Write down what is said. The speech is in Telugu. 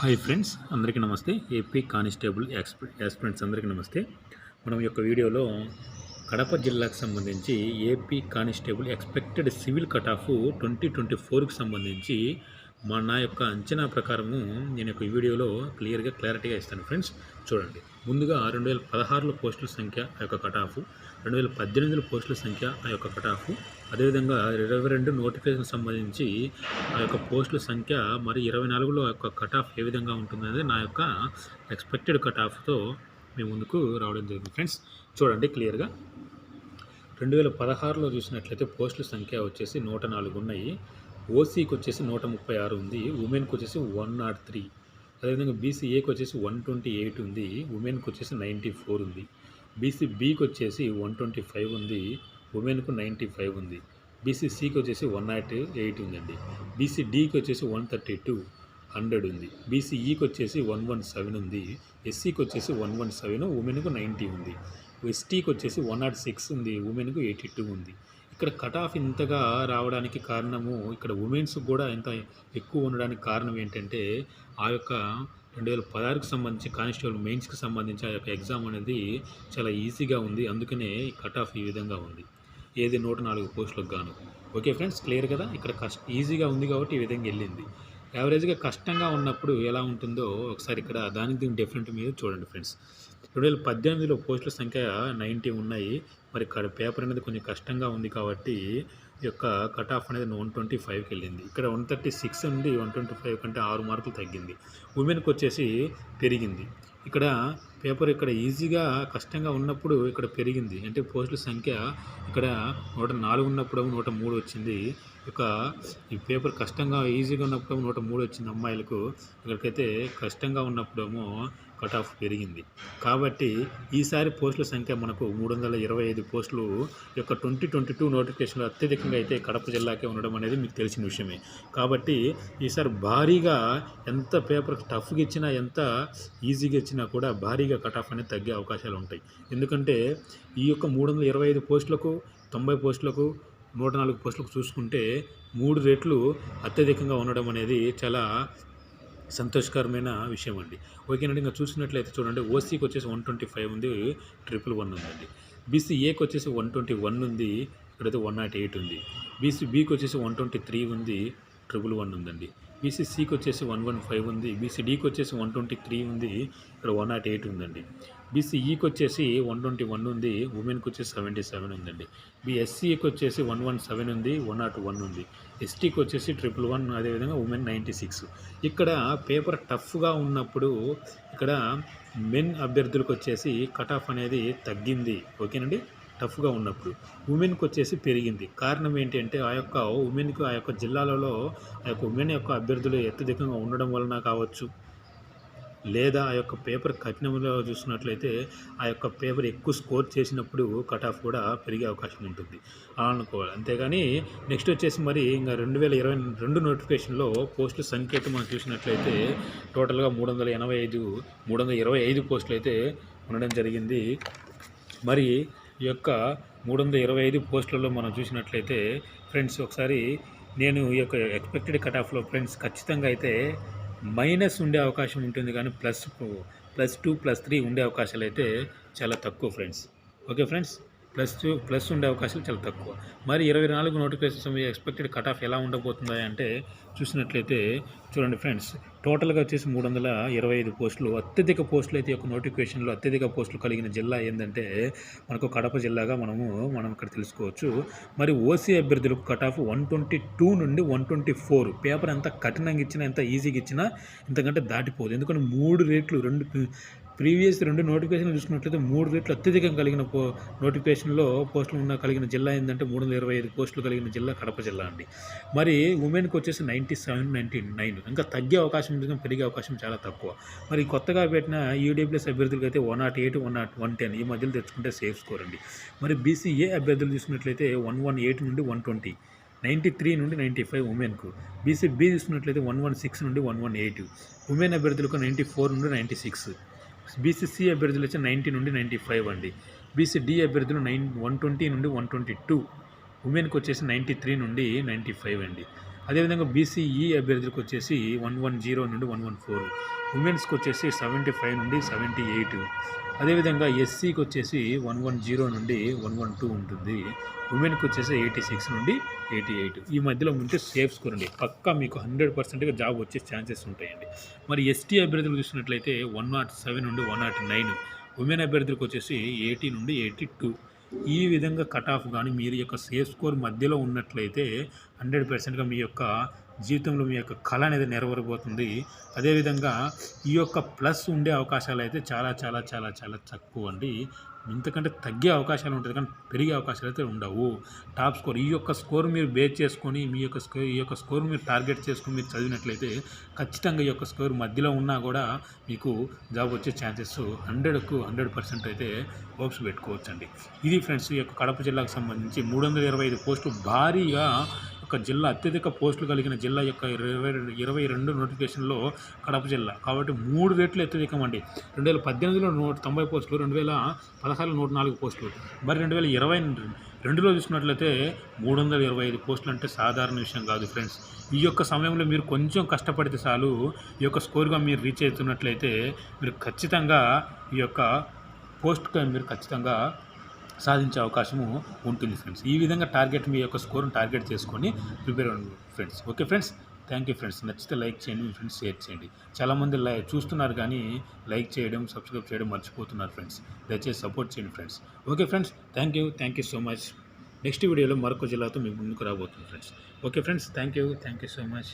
హాయ్ ఫ్రెండ్స్ అందరికీ నమస్తే. ఏపీ కానిస్టేబుల్ ఎక్స్పీ యాస్పిరెంట్స్ అందరికీ నమస్తే. మనం యొక్క వీడియోలో కడప జిల్లాకు సంబంధించి AP constable expected civil cut off twenty twenty ఫోర్కి సంబంధించి మా నా యొక్క అంచనా ప్రకారము నేను యొక్క ఈ వీడియోలో క్లియర్గా క్లారిటీగా ఇస్తాను ఫ్రెండ్స్. చూడండి. ముందుగా రెండు వేల పదహారులో పోస్టుల సంఖ్య ఆ యొక్క కట్ ఆఫ్ రెండు వేల పద్దెనిమిదిలో పోస్టుల సంఖ్య ఆ యొక్క కట్ ఆఫ్ అదేవిధంగా ఇరవై రెండు నోటిఫికేషన్ సంబంధించి ఆ యొక్క పోస్టుల సంఖ్య మరి ఇరవై నాలుగులో ఆ యొక్క కట్ ఆఫ్ ఏ విధంగా ఉంటుందనేది నా యొక్క ఎక్స్పెక్టెడ్ కట్ ఆఫ్తో మేము ముందుకు రావడం జరిగింది ఫ్రెండ్స్. చూడండి క్లియర్గా. రెండు వేల పదహారులో చూసినట్లయితే పోస్టుల సంఖ్య వచ్చేసి నూట నాలుగు ఉన్నాయి. ఓసీకి వచ్చేసి నూట ముప్పై ఆరు ఉంది ఉమెన్కి వచ్చేసి వన్ నాట్ త్రీ. అదేవిధంగా బీసీఏకి వచ్చేసి వన్ ట్వంటీ ఎయిట్ ఉంది ఉమెన్కి వచ్చేసి నైంటీ ఫోర్ ఉంది. బీసీ బీకి వచ్చేసి వన్ ట్వంటీ ఫైవ్ ఉంది ఉమెన్కు నైంటీ ఫైవ్ ఉంది. బీసీసీకి వచ్చేసి వన్ నాట్ ఎయిట్ ఉందండి. బీసీ డీకి వచ్చేసి వన్ థర్టీ టూ హండ్రెడ్ ఉంది. బీసీఈకి వచ్చేసి వన్ వన్ సెవెన్ ఉంది. ఎస్సీకి వచ్చేసి వన్ వన్ సెవెన్ ఉమెన్కు నైంటీ ఉంది. ఎస్టీకి వచ్చేసి వన్ నాట్ సిక్స్ ఉంది ఉమెన్కు ఎయిటీ టూ ఉంది. ఇక్కడ కట్ ఆఫ్ ఇంతగా రావడానికి కారణము ఇక్కడ ఉమెన్స్ కూడా ఇంత ఎక్కువ ఉండడానికి కారణం ఏంటంటే ఆ యొక్క రెండు వేల పదహారుకు సంబంధించి కానిస్టేబుల్ మెయిన్స్కి సంబంధించి ఆ యొక్క ఎగ్జామ్ అనేది చాలా ఈజీగా ఉంది. అందుకనే కట్ ఆఫ్ ఈ విధంగా ఉంది. ఏది నూట నాలుగు పోస్టులకు గాను. ఓకే ఫ్రెండ్స్ క్లియర్ కదా? ఇక్కడ కష్ట ఈజీగా ఉంది కాబట్టి ఈ విధంగా వెళ్ళింది. యావరేజ్గా కష్టంగా ఉన్నప్పుడు ఎలా ఉంటుందో ఒకసారి ఇక్కడ దానికి దీనికి డిఫరెంట్ మీద చూడండి ఫ్రెండ్స్. రెండు వేల పద్దెనిమిదిలో పోస్టుల సంఖ్య నైంటీ ఉన్నాయి. మరి ఇక్కడ పేపర్ అనేది కొంచెం కష్టంగా ఉంది కాబట్టి ఈ యొక్క కట్ ఆఫ్ అనేది వన్ ట్వంటీ ఫైవ్కి వెళ్ళింది. ఇక్కడ వన్ థర్టీ సిక్స్ ఉంది వన్ ట్వంటీ ఫైవ్ కంటే ఆరు మార్కులు తగ్గింది. ఉమెన్కి వచ్చేసి పెరిగింది. ఇక్కడ పేపర్ ఇక్కడ ఈజీగా కష్టంగా ఉన్నప్పుడు ఇక్కడ పెరిగింది. అంటే పోస్టుల సంఖ్య ఇక్కడ నూట నాలుగు ఉన్నప్పుడు నూట మూడు వచ్చింది. ఇక ఈ పేపర్ కష్టంగా ఈజీగా ఉన్నప్పుడు నూట మూడు వచ్చింది అమ్మాయిలకు. ఇక్కడికైతే కష్టంగా ఉన్నప్పుడేమో కట్ ఆఫ్ పెరిగింది. కాబట్టి ఈసారి పోస్టుల సంఖ్య మనకు మూడు వందల ఇరవై ఐదు పోస్టులు యొక్క ట్వంటీ ట్వంటీ టూ నోటిఫికేషన్లు అత్యధికంగా అయితే కడప జిల్లాకే ఉండడం అనేది మీకు తెలిసిన విషయమే. కాబట్టి ఈసారి భారీగా ఎంత పేపర్ టఫ్గా ఇచ్చినా ఎంత ఈజీగా ఇచ్చినా కూడా భారీగా కట్ ఆఫ్ అనేది తగ్గే అవకాశాలు ఉంటాయి. ఎందుకంటే ఈ యొక్క మూడు వందల ఇరవై ఐదు పోస్టులకు తొంభై పోస్టులకు నూట నాలుగు పోస్టులకు చూసుకుంటే మూడు రెట్లు అత్యధికంగా ఉండడం అనేది చాలా సంతోషకరమైన విషయం అండి. ఓకేనండి ఇంకా చూసినట్లయితే చూడండి ఓసీకి వచ్చేసి వన్ ట్వంటీ ఫైవ్ ఉంది ట్రిపుల్ వన్ ఉందండి. బీసీఏకి వచ్చేసి వన్ ట్వంటీ వన్ ఉంది ఇక్కడైతే వన్ నాట్ ఎయిట్ ఉంది. బీసీ బీకి వచ్చేసి వన్ ట్వంటీ త్రీ ఉంది ట్రిపుల్ వన్ ఉందండి. బీసీసీకి వచ్చేసి వన్ వన్ ఫైవ్ ఉంది. బీసీడీకి వచ్చేసి వన్ ట్వంటీ త్రీ ఉంది. ఇక్కడ వన్ నాట్ ఎయిట్ ఉందండి. బీసీఈకి వచ్చేసి వన్ ట్వంటీ వన్ ఉంది. ఉమెన్కి వచ్చేసి సెవెంటీ సెవెన్ ఉందండి. బీఎస్సీకి వచ్చేసి వన్ వన్ సెవెన్ ఉంది. వన్ నాట్ వన్ ఉంది. ఎస్టీకి వచ్చేసి ట్రిపుల్ వన్ అదేవిధంగా ఉమెన్ నైంటీ సిక్స్ ఇక్కడ పేపర్ టఫ్గా ఉన్నప్పుడు ఇక్కడ మెన్ అభ్యర్థులకు వచ్చేసి కట్ ఆఫ్ అనేది తగ్గింది. ఓకేనండి? టఫ్గా ఉన్నప్పుడు ఉమెన్కి వచ్చేసి పెరిగింది. కారణం ఏంటంటే ఆ యొక్క ఉమెన్కి ఆ యొక్క జిల్లాలలో ఆ యొక్క ఉమెన్ యొక్క అభ్యర్థులు అత్యధికంగా ఉండడం వలన కావచ్చు లేదా ఆ యొక్క పేపర్ కఠినంలో చూసినట్లయితే ఆ యొక్క పేపర్ ఎక్కువ స్కోర్ చేసినప్పుడు కట్ ఆఫ్ కూడా పెరిగే అవకాశం ఉంటుంది. అలా అనుకోవాలి. అంతేగాని నెక్స్ట్ వచ్చేసి మరి ఇంకా రెండు వేల ఇరవై రెండు నోటిఫికేషన్లో పోస్టుల సంఖ్య మనం చూసినట్లయితే టోటల్గా మూడు వందల ఎనభై ఐదు మూడు వందల ఇరవై ఐదు పోస్టులు అయితే ఉండడం జరిగింది. మరి ఈ యొక్క మూడు వందల ఇరవై ఐదు పోస్టులలో మనం చూసినట్లయితే ఫ్రెండ్స్ ఒకసారి నేను ఈ యొక్క ఎక్స్పెక్టెడ్ కట్ ఆఫ్లో ఫ్రెండ్స్ ఖచ్చితంగా అయితే మైనస్ ఉండే అవకాశం ఉంటుంది కానీ plus plus two plus three ఉండే అవకాశాలు అయితే చాలా తక్కువ friends. Okay friends? Plus two plus ఉండే అవకాశాలు చాలా తక్కువ. మరి ఇరవై నాలుగు నోటిఫికేషన్ ఎక్స్పెక్టెడ్ కట్ ఆఫ్ ఎలా ఉండబోతుందా అంటే చూసినట్లయితే చూడండి ఫ్రెండ్స్ టోటల్గా వచ్చేసి మూడు వందల ఇరవై ఐదు పోస్టులు. అత్యధిక పోస్టులు అయితే ఒక నోటిఫికేషన్లో అత్యధిక పోస్టులు కలిగిన జిల్లా ఏంటంటే మనకు కడప జిల్లాగా మనము మనం ఇక్కడ తెలుసుకోవచ్చు. మరి ఓసీ అభ్యర్థులకు cut off one twenty two నుండి వన్ ట్వంటీ ఫోర్. పేపర్ ఎంత కఠినంగా ఇచ్చినా ఎంత ఈజీగా ఇచ్చినా ఇంతకంటే దాటిపోదు. ఎందుకంటే మూడు రేట్లు రెండు ప్రీవియస్ రెండు నోటిఫికేషన్లు చూసుకున్నట్లయితే మూడు రేట్లు అత్యధికం కలిగిన పో నోటిఫికేషన్లో పోస్టులు ఉన్న కలిగిన జిల్లా ఏంటంటే మూడు వందల ఇరవై ఐదు పోస్టులు కలిగిన జిల్లా కడప జిల్లా అండి. మరి ఉమెన్కి వచ్చేసి నైంటీ సెవెన్ నైంటీ నైన్. ఇంకా తగ్గే అవకాశం ఉంది పెరిగే అవకాశం చాలా తక్కువ. మరి కొత్తగా పెట్టిన యూడబ్ల్యూఎస్ అభ్యర్థులకి అయితే one nought eight one nought one ten. ఈ మధ్యలో తెచ్చుకుంటే సేఫ్ స్కోర్ అండి. మరి బీసీఏ అభ్యర్థులు చూసుకున్నట్లయితే వన్ వన్ ఎయిట్ నుండి వన్ ట్వంటీ నైంటీ త్రీ నుండి నైంటీ ఫైవ్ ఉమెన్కు. బీసీ బీ చూసుకున్నట్లయితే వన్ వన్ సిక్స్ నుండి వన్ వన్ ఎయిట్. ఉమెన్ అభ్యర్థులకు నైంటీ ఫోర్ నుండి నైంటీ సిక్స్. బీసీసీ అభ్యర్థులు వచ్చి నైంటీ నుండి నైంటీ ఫైవ్ అండి బీసీడీ అభ్యర్థులు నైన్ వన్ ట్వంటీ నుండి వన్ ట్వంటీ టూ ఉమెన్కి వచ్చేసి నైంటీ త్రీ నుండి నైంటీ ఫైవ్ అండి. అదేవిధంగా బీసీఈ అభ్యర్థులకు వచ్చేసి వన్ వన్ జీరో నుండి వన్ వన్ ఫోర్ ఉమెన్స్కి వచ్చేసి సెవెంటీ ఫైవ్ నుండి సెవెంటీ ఎయిట్ అదేవిధంగా ఎస్సీకి వచ్చేసి వన్ వన్ జీరో నుండి వన్ వన్ టూ ఉంటుంది. ఉమెన్కి వచ్చేసి ఎయిటీ సిక్స్ నుండి ఎయిటీ ఎయిట్ ఈ మధ్యలో ఉంటే సేఫ్ స్కోర్ అండి. పక్కా మీకు హండ్రెడ్ పర్సెంట్గా జాబ్ వచ్చే ఛాన్సెస్ ఉంటాయండి. మరి ఎస్టీ అభ్యర్థులు చూసినట్లయితే వన్ నాట్ సెవెన్ నుండి one not oh nine women అభ్యర్థులకు వచ్చేసి ఎయిటీ నుండి ఎయిటీ టూ ఈ విధంగా కట్ ఆఫ్ కానీ మీరు యొక్క సేఫ్ స్కోర్ మధ్యలో ఉన్నట్లయితే హండ్రెడ్ పర్సెంట్గా మీ యొక్క జీవితంలో మీ యొక్క కళ అనేది నెరవేరబోతుంది. అదేవిధంగా ఈ యొక్క ప్లస్ ఉండే అవకాశాలు అయితే చాలా చాలా చాలా చాలా తక్కువ అండి. ఇంతకంటే తగ్గే అవకాశాలు ఉంటుంది కానీ పెరిగే అవకాశాలు అయితే ఉండవు. టాప్ స్కోర్ ఈ యొక్క స్కోర్ మీరు బేస్ చేసుకొని మీ యొక్క స్కోర్ ఈ యొక్క స్కోర్ మీరు టార్గెట్ చేసుకొని మీరు చదివినట్లయితే ఖచ్చితంగా ఈ యొక్క స్కోర్ మధ్యలో ఉన్నా కూడా మీకు జాబ్ వచ్చే ఛాన్సెస్ హండ్రెడ్కు హండ్రెడ్ పర్సెంట్ అయితే హోప్స్ పెట్టుకోవచ్చండి. ఇది ఫ్రెండ్స్ ఈ యొక్క కడప జిల్లాకు సంబంధించి మూడు వందల ఇరవై ఐదు పోస్టులు భారీగా ఒక జిల్లా అత్యధిక పోస్టులు కలిగిన జిల్లా యొక్క ఇరవై రెండు ఇరవై రెండు నోటిఫికేషన్లో కడప జిల్లా. కాబట్టి మూడు రెట్లు అత్యధికం అండి. రెండు వేల పద్దెనిమిదిలో నూట తొంభై పోస్టులు రెండు వేల పదహారులో నూట నాలుగు పోస్టులు. మరి రెండు వేల ఇరవై రెండులో చూసుకున్నట్లయితే మూడు వందల ఇరవై ఐదు పోస్టులు అంటే సాధారణ విషయం కాదు ఫ్రెండ్స్. ఈ యొక్క సమయంలో మీరు కొంచెం కష్టపడితే చాలు ఈ యొక్క స్కోర్గా మీరు రీచ్ అవుతున్నట్లయితే మీరు ఖచ్చితంగా ఈ యొక్క పోస్ట్గా మీరు ఖచ్చితంగా సాధించే అవకాశము ఉంటుంది ఫ్రెండ్స్ ఈ విధంగా టార్గెట్ మీ యొక్క స్కోర్ను టార్గెట్ చేసుకొని ప్రిపేర్ అవ్వండి friends okay friends thank you friends నచ్చితే లైక్ చేయండి మీ ఫ్రెండ్స్ షేర్ చేయండి. చాలామంది లై చూస్తున్నారు కానీ లైక్ చేయడం సబ్స్క్రైబ్ చేయడం మర్చిపోతున్నారు ఫ్రెండ్స్ దయచేసి సపోర్ట్ చేయండి friends okay friends thank you thank you so much next వీడియోలో మరొక జిల్లాతో మీ ముందుకు రాబోతుంది friends okay friends thank you thank you so much